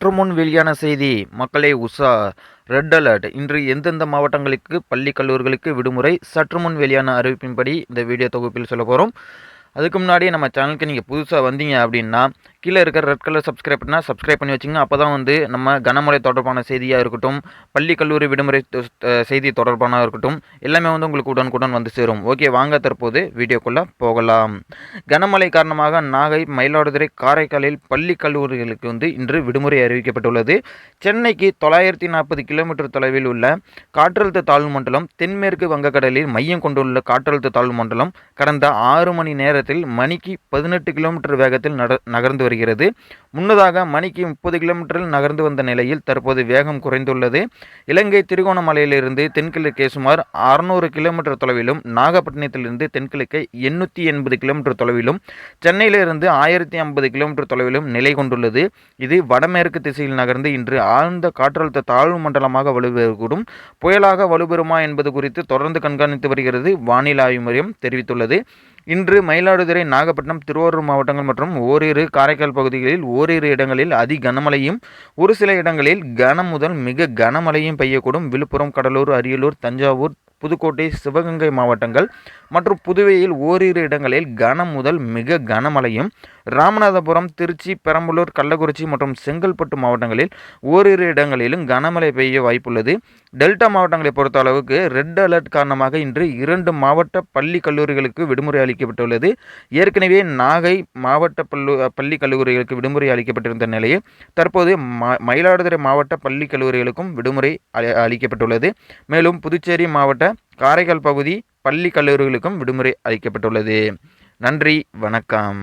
சற்று முன் வெளியான செய்தி. மக்களே உஷா ரெட் அலர்ட். இன்று எந்தெந்த மாவட்டங்களுக்கு பள்ளி கல்லூரிகளுக்கு விடுமுறை? சற்று முன் வெளியான அறிவிப்பின்படி இந்த வீடியோ தொகுப்பில் சொல்ல போகிறோம் அதுக்கு முன்னாடி நம்ம சேனலுக்கு நீங்கள் புதுசாக வந்தீங்க அப்படின்னா கீழே இருக்கிற ரெட் கலர் சப்ஸ்கிரைப் பண்ணால் சப்ஸ்கிரைப் பண்ணி வச்சுங்க. அப்போ தான் வந்து நம்ம கனமழை தொடர்பான செய்தியாக இருக்கட்டும் பள்ளி கல்லூரி விடுமுறை செய்தி தொடர்பான இருக்கட்டும் எல்லாமே வந்து உங்களுக்கு உடனுக்குடன் வந்து சேரும். ஓகே வாங்க தற்போது வீடியோக்குள்ளே போகலாம். கனமழை காரணமாக நாகை மயிலாடுதுறை காரைக்காலில் பள்ளி கல்லூரிகளுக்கு வந்து இன்று விடுமுறை அறிவிக்கப்பட்டுள்ளது. சென்னைக்கு தொள்ளாயிரத்தி நாற்பது கிலோமீட்டர் தொலைவில் உள்ள காற்றழுத்த தாழ்வு மண்டலம் தென்மேற்கு வங்கக்கடலில் மையம் கொண்டுள்ள காற்றழுத்த தாழ்வு மண்டலம் கடந்த ஆறு மணி நேரத்தில் மணிக்கு பதினெட்டு கிலோமீட்டர் வேகத்தில் நட நகர்ந்து வருகிறது. முன்னதாக மணிக்கு முப்பது கிலோமீட்டரில் நகர்ந்து வந்த நிலையில் தற்போது வேகம் குறைந்துள்ளது. இலங்கை திருகோணமலையிலிருந்து தென்கிழக்கே சுமார் அறுநூறு கிலோமீட்டர் தொலைவிலும் நாகப்பட்டினத்திலிருந்து தென்கிழக்கே எண்ணூற்றி எண்பது கிலோமீட்டர் தொலைவிலும் சென்னையிலிருந்து ஆயிரத்தி ஐம்பது கிலோமீட்டர் தொலைவிலும் நிலை கொண்டுள்ளது. இது வடமேற்கு திசையில் நகர்ந்து இன்று ஆழ்ந்த காற்றழுத்த தாழ்வு மண்டலமாக வலுப்பெறக்கூடும் புயலாக வலுப்பெறுமா என்பது குறித்து தொடர்ந்து கண்காணித்து வருகிறது வானிலை ஆய்வு மையம் தெரிவித்துள்ளது. இன்று மயிலாடுதுறை நாகப்பட்டினம் திருவாரூர் மாவட்டங்கள் மற்றும் ஓரிரு காரைக்கால் பகுதிகளில் ஓரிரு இடங்களில் அதி கனமழையும் ஒரு சில இடங்களில் கனம் முதல் மிக கனமழையும் பெய்யக்கூடும். விழுப்புரம் கடலூர் அரியலூர் தஞ்சாவூர் புதுக்கோட்டை சிவகங்கை மாவட்டங்கள் மற்றும் புதுவையில் ஓரிரு இடங்களில் கனம் முதல் மிக கனமழையும் ராமநாதபுரம் திருச்சி பெரம்பலூர் கள்ளக்குறிச்சி மற்றும் செங்கல்பட்டு மாவட்டங்களில் ஓரிரு இடங்களிலும் கனமழை பெய்ய வாய்ப்புள்ளது. டெல்டா மாவட்டங்களை பொறுத்த அளவுக்கு ரெட் அலர்ட் காரணமாக இன்று இரண்டு மாவட்ட பள்ளி கல்லூரிகளுக்கு விடுமுறை அளிக்கப்பட்டுள்ளது. ஏற்கனவே நாகை மாவட்ட பல்லு பள்ளி கல்லூரிகளுக்கு விடுமுறை அளிக்கப்பட்டிருந்த நிலையில் தற்போது ம மயிலாடுதுறை மாவட்ட பள்ளி கல்லூரிகளுக்கும் விடுமுறை அளிக்கப்பட்டுள்ளது. மேலும் புதுச்சேரி மாவட்ட காரைக்கால் பகுதி பள்ளி கல்லூரிகளுக்கும் விடுமுறை அளிக்கப்பட்டுள்ளது. நன்றி வணக்கம்.